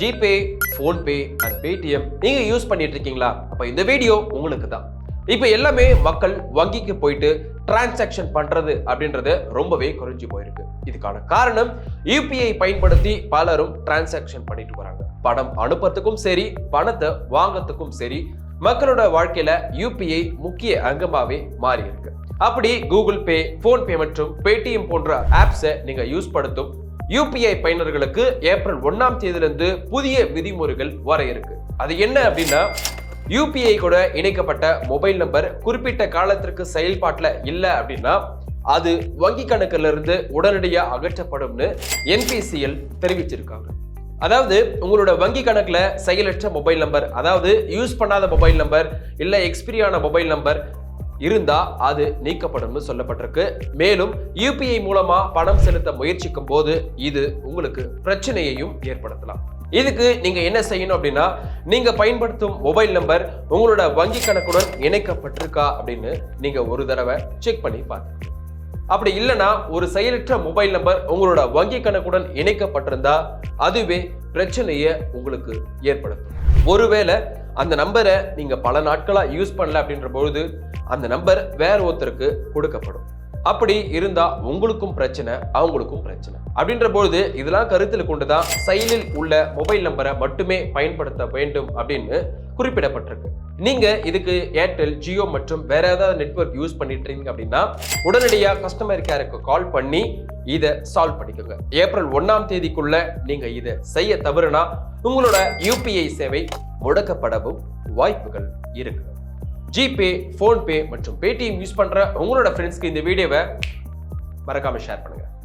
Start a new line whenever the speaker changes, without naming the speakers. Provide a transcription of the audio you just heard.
GPay PhonePe and Paytm நீங்க use பண்ணிட்டு இருக்கீங்களா? அப்ப இந்த வீடியோ உங்களுக்கு தான் இப்போ எல்லாமே மக்கள் வங்கிக்கு போயிட்டு டிரான்சாக்ஷன் பண்றது அப்படின்றது ரொம்பவே குறைஞ்சு போயிருக்கு. இதுக்கான காரணம் யூபிஐ பயன்படுத்தி பலரும் டிரான்சாக்ஷன் பண்ணிட்டு வராங்க. பணம் அனுப்புறதுக்கும் சரி பணத்தை வாங்கறதுக்கும் சரி மக்களோட வாழ்க்கையில யூபிஐ முக்கிய அங்கமாவே மாறி இருக்கு. அப்படி கூகுள் பே ஃபோன்பே மற்றும் பேடிஎம் போன்ற ஆப்ஸை நீங்க யூஸ் படுத்தும் யூபிஐ பயனர்களுக்கு ஏப்ரல் ஒன்னாம் தேதியிலிருந்து புதிய விதிமுறைகள் வர இருக்கு. அது என்ன அப்படின்னா யூபிஐ கூட இணைக்கப்பட்ட மொபைல் நம்பர் குறிப்பிட்ட காலத்திற்கு செயல்பாட்டில் இல்லை அப்படின்னா அது வங்கி கணக்கிலிருந்து உடனடியாக அகற்றப்படும்னு என்பிசிஎல் தெரிவிச்சிருக்காங்க. அதாவது உங்களோட வங்கி கணக்கில் செயலற்ற மொபைல் நம்பர் அதாவது யூஸ் பண்ணாத மொபைல் நம்பர் இல்லை எக்ஸ்பிரியான மொபைல் நம்பர் இருந்தா அது நீக்கப்படும்னு சொல்லப்பட்டிருக்கு. மேலும் யூபிஐ மூலமா பணம் செலுத்த முயற்சிக்கும் போது இது உங்களுக்கு பிரச்சனையையும் ஏற்படுத்தலாம். இதுக்கு நீங்க என்ன செய்யணும் அப்படின்னா நீங்க பயன்படுத்தும் மொபைல் நம்பர் உங்களோட வங்கி கணக்குடன் இணைக்கப்பட்டிருக்கா அப்படின்னு நீங்க ஒரு தடவை செக் பண்ணி பாருங்க. அப்படி இல்லைன்னா ஒரு செயலற்ற மொபைல் நம்பர் உங்களோட வங்கி கணக்குடன் இணைக்கப்பட்டிருந்தா அதுவே பிரச்சனையை உங்களுக்கு ஏற்படுத்தும். ஒருவேளை அந்த நம்பரை நீங்க பல நாட்களா யூஸ் பண்ணல அப்படின்ற பொழுது அந்த நம்பர் வேற ஒருத்தருக்கு கொடுக்கப்படும். அப்படி இருந்தா உங்களுக்கும் பிரச்சனை அவங்களுக்கும் பிரச்சனை. அப்படின்ற பொழுது இதெல்லாம் கருத்தில் கொண்டுதான் செயலில் உள்ள மொபைல் நம்பரை மட்டுமே பயன்படுத்த வேண்டும் அப்படின்னு குறிப்பிடப்பட்டிருக்கு. நீங்க இதுக்கு ஏர்டெல் ஜியோ மற்றும் வேற ஏதாவது நெட்வொர்க் யூஸ் பண்ணிட்டு இருக்கீங்க அப்படின்னா உடனடியாக கஸ்டமர் கேருக்கு கால் பண்ணி இதை சால்வ் பண்ணிக்கோங்க. ஏப்ரல் ஒன்னாம் தேதிக்குள்ள நீங்க இதை செய்ய தவறுனா உங்களோட யூபிஐ சேவை முடக்கப்படவும் வாய்ப்புகள் இருக்கு. ஜிபே ஃபோன்பே மற்றும் பேடிஎம் யூஸ் பண்ணுற உங்களோட ஃப்ரெண்ட்ஸ்க்கு இந்த வீடியோவை மறக்காமல் ஷேர் பண்ணுங்கள்